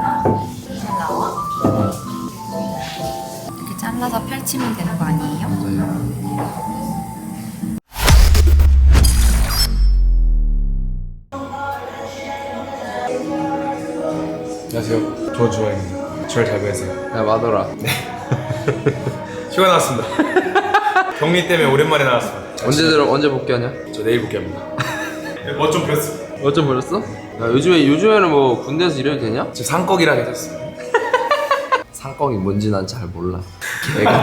잘 나와? 이렇게 잘라서 펼치면 되는 거 아니에요? 안녕하세요. 조주환입니다. 주말 잘 보내세요. 야 마더라 휴가 나왔습니다. 격리 때문에 오랜만에 나왔습니다. 언제 들어 언제 복귀하냐? 저 내일 복귀합니다. 멋좀 부렸어. 어쩜 버렸어? 야 요즘에 요즘에는 뭐 군대에서 일해도 되냐? 저 상꺽이라 해줬어. 상황이 뭔지 난 잘 몰라. 개가.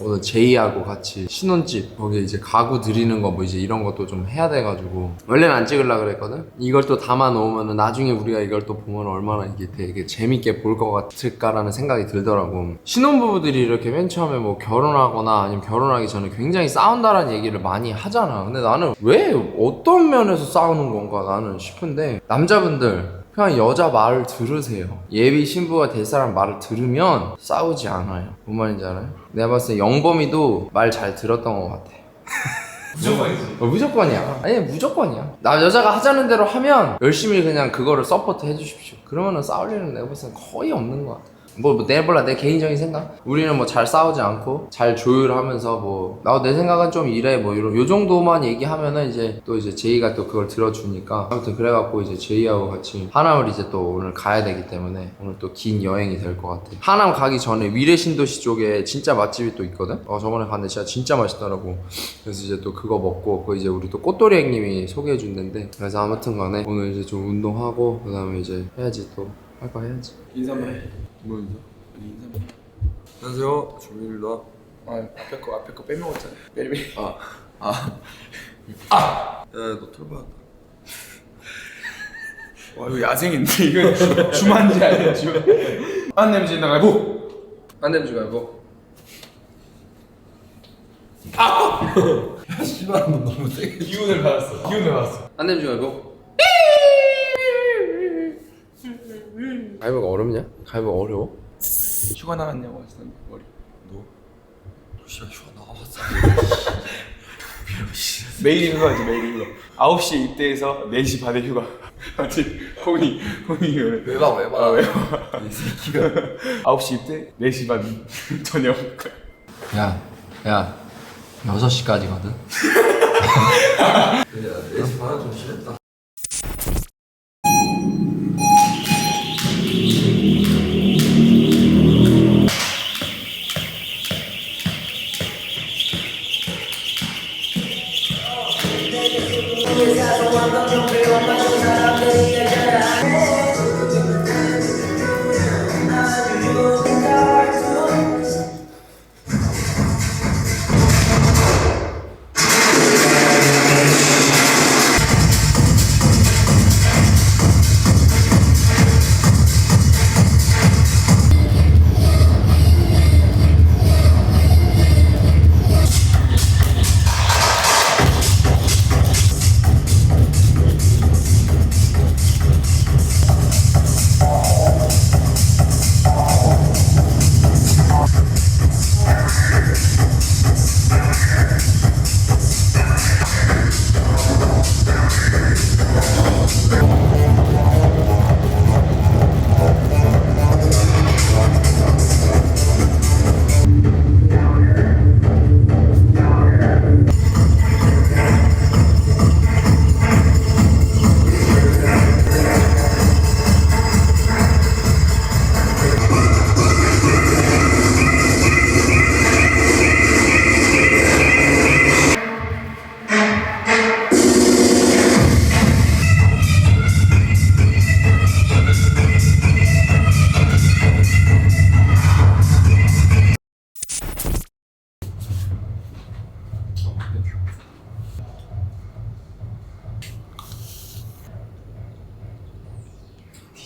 오늘 제이하고 같이 신혼집 거기 이제 가구 드리는 거 뭐 이제 이런 것도 좀 해야 돼가지고 원래는 안 찍으려 그랬거든. 이걸 또 담아 놓으면은 나중에 우리가 이걸 또 보면 얼마나 이게 되게 재밌게 볼 것 같을까라는 생각이 들더라고. 신혼부부들이 이렇게 맨 처음에 뭐 결혼하거나 아니면 결혼하기 전에 굉장히 싸운다라는 얘기를 많이 하잖아. 근데 나는 왜 어떤 면에서 싸우는 건가 나는 싶은데 남자분들 그냥 여자 말을 들으세요. 예비 신부가 될 사람 말을 들으면 싸우지 않아요. 뭔 말인지 알아요? 내가 봤을 때 영범이도 말 잘 들었던 것 같아. 무조건이지. 어, 무조건이야. 아니 무조건이야. 나 여자가 하자는 대로 하면 열심히 그냥 그거를 서포트 해주십시오. 그러면은 싸울 일은 내가 봤을 때 거의 없는 것 같아. 뭐, 뭐, 내 몰라 내 개인적인 생각. 우리는 뭐 잘 싸우지 않고 잘 조율하면서 뭐나내 생각은 좀 이래 뭐 이런 요 정도만 얘기하면은 이제 또 이제 제이가 또 그걸 들어주니까 아무튼 그래갖고 이제 제이하고 같이 하남을 이제 또 오늘 가야 되기 때문에 오늘 또 긴 여행이 될 것 같아. 하남 가기 전에 위례 신도시 쪽에 진짜 맛집이 또 있거든. 어 저번에 갔는데 진짜 진짜 맛있더라고. 그래서 이제 또 그거 먹고 그 이제 우리 또 꽃돌이 형님이 소개해 준는데 그래서 아무튼 간에 오늘 이제 좀 운동하고 그 다음에 이제 해야지 또 할거 해야지. 인사 한번 해. 뭐 인사? 인사 한번 해. 안녕하세요 조민일다. 아 앞에 거 앞에 거 빼먹었잖아. 빼빼. 아, 아, 아. 야너 털봐. 와 이거 야생인데 이거 주만지 아니야 주. 안 냄새 나가 보. 안지 말고. 아! 씨발 너 너무 세게. 기운을 받았어. 기운을 받았어. 안지 말고. 가위바위보 어렵냐? 가위바위보 어려워? 휴가 나왔냐고 했어 머리. 너? 씨발 휴가 나왔어. 매일 휴가지 매일 휴가. 9시에 입대해서 4시 반에 휴가. 맞지? 홍이 홍이. 왜 봐, 왜 봐. 아? 이 새끼가. 9시 입대 4시 반 저녁. 야, 야, 6시까지거든? 야, 4시 반은 좀 심했다. Ella robando un hombre con manos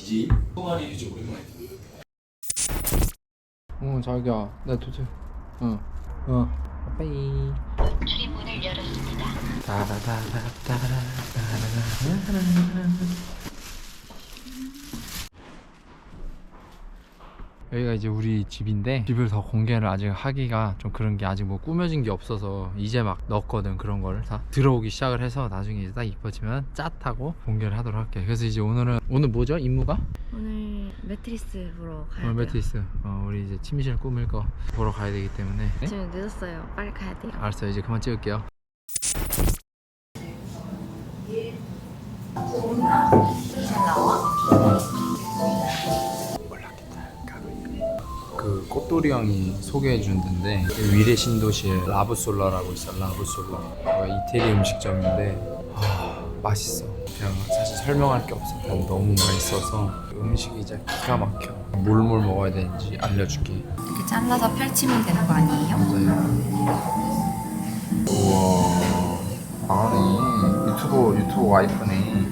디지. 동아리 휴지 오랜만에. 응, 자기야. 내 도착. 응. 어. 빠이. 출입문을 열었습니다. 여기가 이제 우리 집인데 집을 더 공개를 아직 하기가 좀 그런 게 아직 뭐 꾸며진 게 없어서 이제 막 넣었거든 그런 거를 다 들어오기 시작을 해서 나중에 이제 딱 이뻐지면 짰하고 공개를 하도록 할게 그래서 이제 오늘은 오늘 뭐죠 임무가? 오늘 매트리스 보러 가야 오늘 돼요. 매트리스 어, 우리 이제 침실 꾸밀 거 보러 가야 되기 때문에 네? 지금 늦었어요. 빨리 가야 돼요. 알았어 이제 그만 찍을게요 잘 나와? 그 꽃돌이 형이 소개해 준 데인데 위례 신도시에 라브솔라라고 있어 라브솔라. 어, 이태리 음식점인데 아, 맛있어. 그냥 사실 설명할 게 없어. 그냥 너무 맛있어서 음식이 이제 기가 막혀. 뭘 뭘 먹어야 되는지 알려줄게. 이렇게 잘라서 펼치면 되는 거 아니에요? 맞아요. 우와. 아네 유튜브 유튜브 와이프네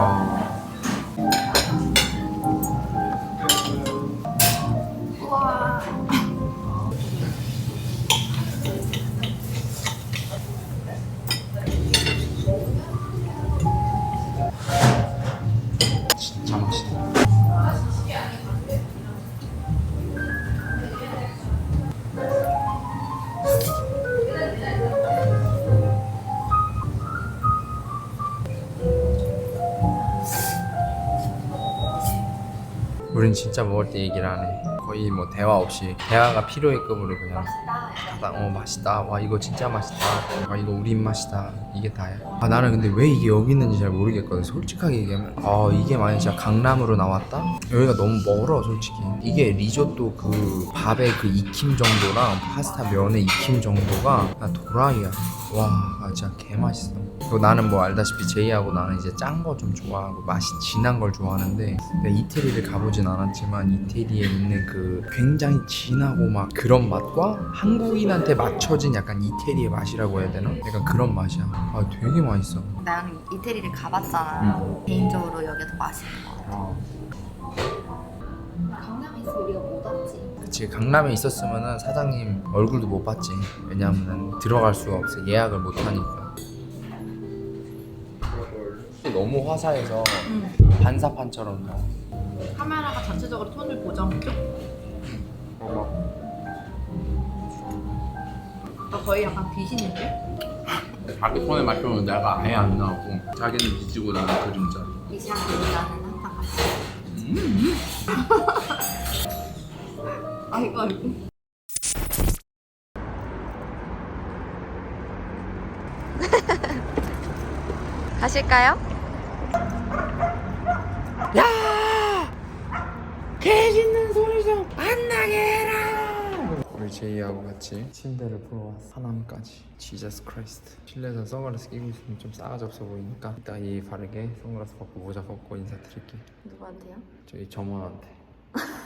야 우린 진짜 먹을 때 얘기를 안 해. 거의 뭐 대화 없이 대화가 필요해급으로 그냥 다, 어 맛있다. 와 이거 진짜 맛있다. 와 이거 우리 입맛이다. 이게 다야. 아 나는 근데 왜 이게 여기 있는지 잘 모르겠거든. 솔직하게 얘기하면 아 이게 만약 진짜 강남으로 나왔다? 여기가 너무 멀어 솔직히. 이게 리조또 그 밥의 그 익힘 정도랑 파스타 면의 익힘 정도가 나 도라이야. 와 아, 진짜 개 맛있어. 그리고 나는 뭐 알다시피 제이하고 나는 이제 짠 거 좀 좋아하고 맛이 진한 걸 좋아하는데 내가 이태리를 가보진 않았지만 이태리에 있는 그 굉장히 진하고 막 그런 맛과 한국인한테 맞춰진 약간 이태리의 맛이라고 해야 되나? 약간 그런 맛이야. 아 되게 맛있어. 나는 이태리를 가봤잖아. 음. 개인적으로 여기가 더 맛있는 거 같아. 아. 강남에 있으면 우리가 못 왔지. 그치 강남에 있었으면은 사장님 얼굴도 못 봤지. 왜냐면은 들어갈 수가 없어. 예약을 못 하니까. 너무 화사해서 반사판처럼 나와. 카메라가 전체적으로 톤을 보정해줘. 너 거의 약간 귀신인데? 자기 폰에 맞추면 내가 아예 안 나오고 자기는 비치고 나는 그림자. 이시안 나는 항상 같이. 아이고 아이고. 가실까요? 우리 제이하고 같이 침대를 보러 왔어. 하남까지. 지저스 크라이스트. 실내에서 선글라스 끼고 있으면 좀 싸가지 없어 보이니까 이따 예의 바르게 선글라스 벗고 모자 벗고 인사드릴게. 누구한테요? 저희 점원한테.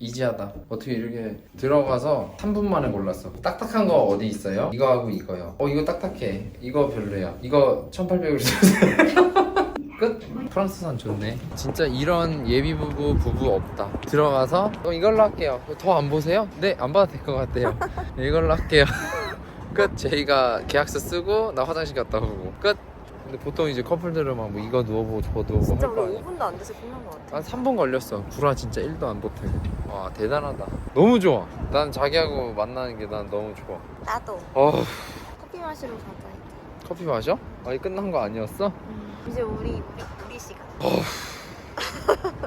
이지하다. 어떻게 이렇게 들어가서 3분 만에 골랐어. 딱딱한 거 어디 있어요? 이거하고 이거요. 어 이거 딱딱해. 이거 별로야. 이거 1,800원 주세요. 끝. 프랑스산 좋네. 진짜 이런 예비 부부 부부 없다. 들어가서 어, 이걸로 할게요. 더 안 보세요? 네, 안 봐도 될 것 같아요. 이걸로 할게요. 끝. 제이가 계약서 쓰고 나 화장실 갔다 오고 끝. 근데 보통 이제 커플들은 막뭐 이거 누워보고 저거 누워보고 할거 아니야? 5분도 안 돼서 끝난 것 같아. 한 3분 걸렸어. 구라 진짜 1도 안 보태고. 와, 대단하다. 너무 좋아. 난 자기하고 만나는 게 난 너무 좋아. 나도. 어, 커피 마시러 가자. 이제. 커피 마셔? 아니, 끝난 거 아니었어? 이제 우리 우리 우리 시간.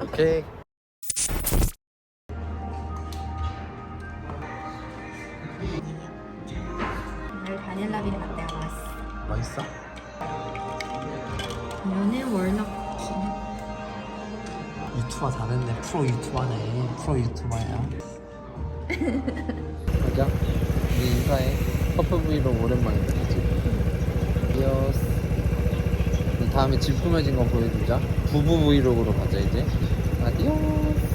오케이. 유튜버 다 됐네. 프로 유튜버네. 프로 유튜버야. 가자. 우리 인사해. 커플 브이로그 오랜만이다 그치? 아디오스 다음에 집 꾸며진 거 보여주자. 부부 브이로그로 가자 이제. 아디오스